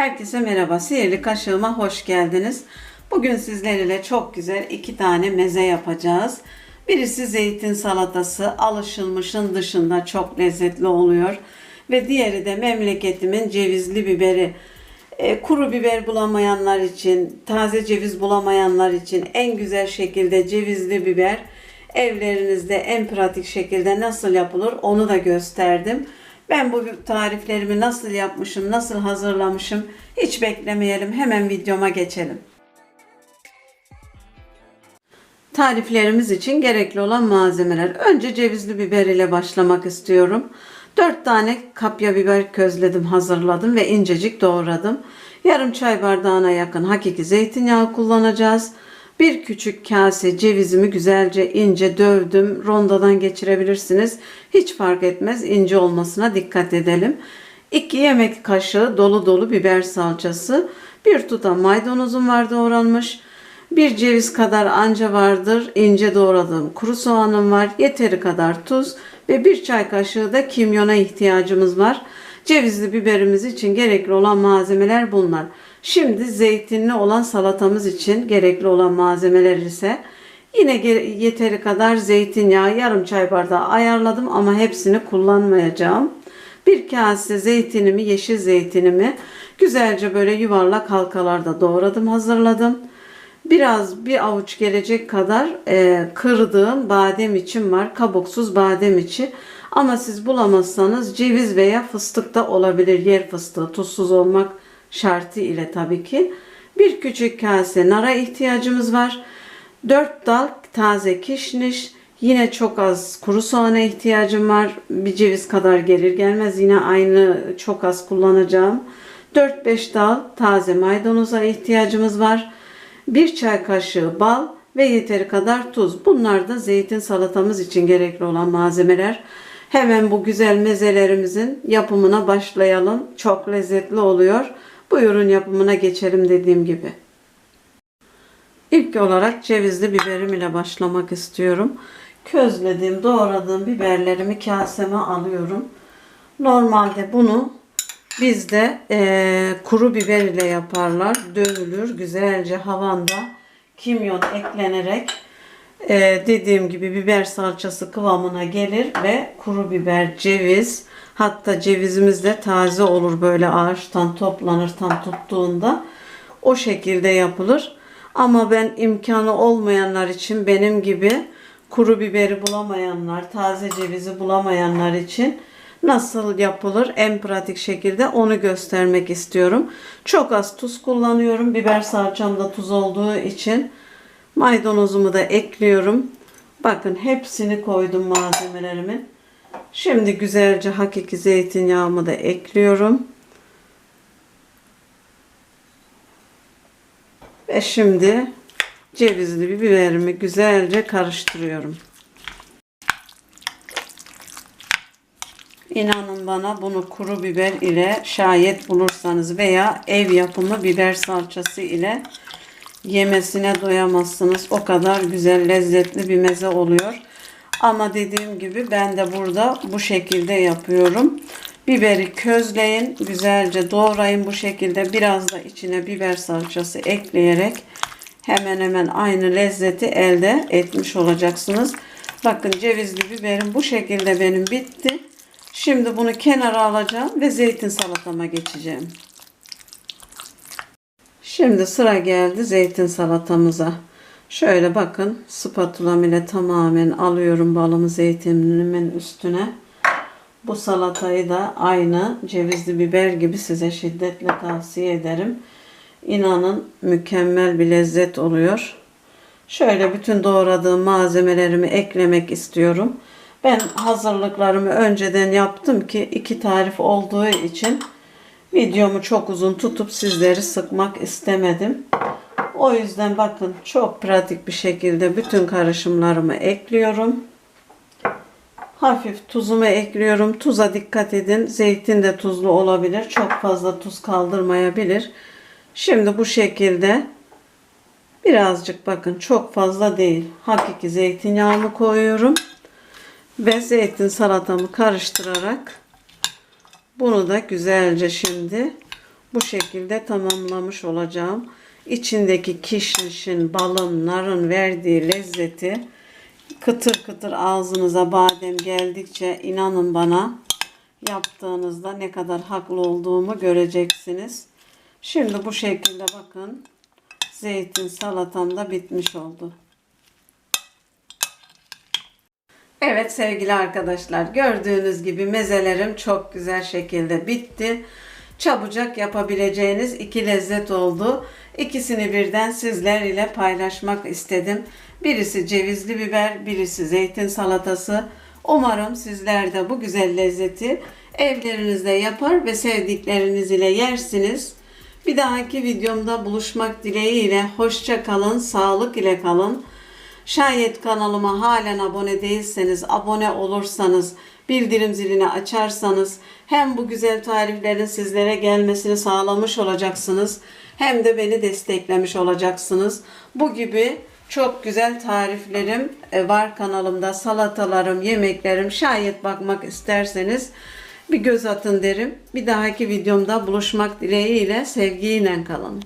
Herkese merhaba. Sihirli kaşığıma hoş geldiniz. Bugün sizlerle çok güzel iki tane meze yapacağız. Birisi zeytin salatası. Alışılmışın dışında çok lezzetli oluyor. Ve diğeri de memleketimin cevizli biberi. E, kuru biber bulamayanlar için, taze ceviz bulamayanlar için en güzel şekilde cevizli biber evlerinizde en pratik şekilde nasıl yapılır onu da gösterdim. Ben bu tariflerimi nasıl yapmışım, nasıl hazırlamışım hiç beklemeyelim. Hemen videoma geçelim. Tariflerimiz için gerekli olan malzemeler. Önce cevizli biber ile başlamak istiyorum. 4 tane kapya biber közledim, hazırladım ve incecik doğradım. Yarım çay bardağına yakın hakiki zeytinyağı kullanacağız. Bir küçük kase cevizimi güzelce ince dövdüm. Rondodan geçirebilirsiniz. Hiç fark etmez. ince olmasına dikkat edelim. 2 yemek kaşığı dolu dolu biber salçası. Bir tutam maydanozum var doğranmış. Bir ceviz kadar anca vardır. ince doğradığım kuru soğanım var. Yeteri kadar tuz ve bir çay kaşığı da kimyona ihtiyacımız var. Cevizli biberimiz için gerekli olan malzemeler bunlar. Şimdi zeytinli olan salatamız için gerekli olan malzemeler ise yine yeteri kadar zeytinyağı yarım çay bardağı ayarladım ama hepsini kullanmayacağım. Bir kase zeytinimi, yeşil zeytinimi güzelce böyle yuvarlak halkalarda doğradım, hazırladım. Biraz bir avuç gelecek kadar e, kırdığım badem için var. Kabuksuz badem içi. Ama siz bulamazsanız ceviz veya fıstık da olabilir. Yer fıstığı tuzsuz olmak şartı ile tabii ki. Bir küçük kase nara ihtiyacımız var. 4 dal taze kişniş. Yine çok az kuru soğana ihtiyacım var. Bir ceviz kadar gelir gelmez. Yine aynı çok az kullanacağım. 4-5 dal taze maydanoza ihtiyacımız var. 1 çay kaşığı bal ve yeteri kadar tuz. Bunlar da zeytin salatamız için gerekli olan malzemeler. Hemen bu güzel mezelerimizin yapımına başlayalım. Çok lezzetli oluyor. Buyurun yapımına geçelim dediğim gibi. İlk olarak cevizli biberim ile başlamak istiyorum. Közlediğim, doğradığım biberlerimi kaseme alıyorum. Normalde bunu bizde e, kuru biber ile yaparlar. Dövülür güzelce havanda kimyon eklenerek e, dediğim gibi biber salçası kıvamına gelir ve kuru biber, ceviz hatta cevizimiz de taze olur böyle ağaçtan toplanır tam tuttuğunda o şekilde yapılır. Ama ben imkanı olmayanlar için benim gibi kuru biberi bulamayanlar, taze cevizi bulamayanlar için nasıl yapılır en pratik şekilde onu göstermek istiyorum. Çok az tuz kullanıyorum. Biber salçamda tuz olduğu için maydanozumu da ekliyorum. Bakın hepsini koydum malzemelerimin. Şimdi güzelce hakiki zeytinyağımı da ekliyorum. Ve şimdi cevizli biberimi güzelce karıştırıyorum. İnanın bana bunu kuru biber ile şayet bulursanız veya ev yapımı biber salçası ile yemesine doyamazsınız. O kadar güzel lezzetli bir meze oluyor. Ama dediğim gibi ben de burada bu şekilde yapıyorum. Biberi közleyin, güzelce doğrayın bu şekilde. Biraz da içine biber salçası ekleyerek hemen hemen aynı lezzeti elde etmiş olacaksınız. Bakın cevizli biberim bu şekilde benim bitti. Şimdi bunu kenara alacağım ve zeytin salatama geçeceğim. Şimdi sıra geldi zeytin salatamıza. Şöyle bakın spatulam ile tamamen alıyorum balımı zeytinimin üstüne. Bu salatayı da aynı cevizli biber gibi size şiddetle tavsiye ederim. İnanın mükemmel bir lezzet oluyor. Şöyle bütün doğradığım malzemelerimi eklemek istiyorum. Ben hazırlıklarımı önceden yaptım ki iki tarif olduğu için videomu çok uzun tutup sizleri sıkmak istemedim. O yüzden bakın çok pratik bir şekilde bütün karışımlarımı ekliyorum. Hafif tuzumu ekliyorum. Tuza dikkat edin. Zeytin de tuzlu olabilir. Çok fazla tuz kaldırmayabilir. Şimdi bu şekilde birazcık bakın çok fazla değil. Hakiki zeytinyağımı koyuyorum. Ve zeytin salatamı karıştırarak bunu da güzelce şimdi bu şekilde tamamlamış olacağım. İçindeki kişnişin, balın, narın verdiği lezzeti kıtır kıtır ağzınıza badem geldikçe inanın bana yaptığınızda ne kadar haklı olduğumu göreceksiniz. Şimdi bu şekilde bakın zeytin salatam da bitmiş oldu. Evet sevgili arkadaşlar gördüğünüz gibi mezelerim çok güzel şekilde bitti. Çabucak yapabileceğiniz iki lezzet oldu. İkisini birden sizler ile paylaşmak istedim. Birisi cevizli biber, birisi zeytin salatası. Umarım sizler de bu güzel lezzeti evlerinizde yapar ve sevdikleriniz ile yersiniz. Bir dahaki videomda buluşmak dileğiyle hoşça kalın, sağlık ile kalın. Şayet kanalıma halen abone değilseniz, abone olursanız, bildirim zilini açarsanız hem bu güzel tariflerin sizlere gelmesini sağlamış olacaksınız hem de beni desteklemiş olacaksınız. Bu gibi çok güzel tariflerim e, var kanalımda. Salatalarım, yemeklerim. Şayet bakmak isterseniz bir göz atın derim. Bir dahaki videomda buluşmak dileğiyle sevgiyle kalın.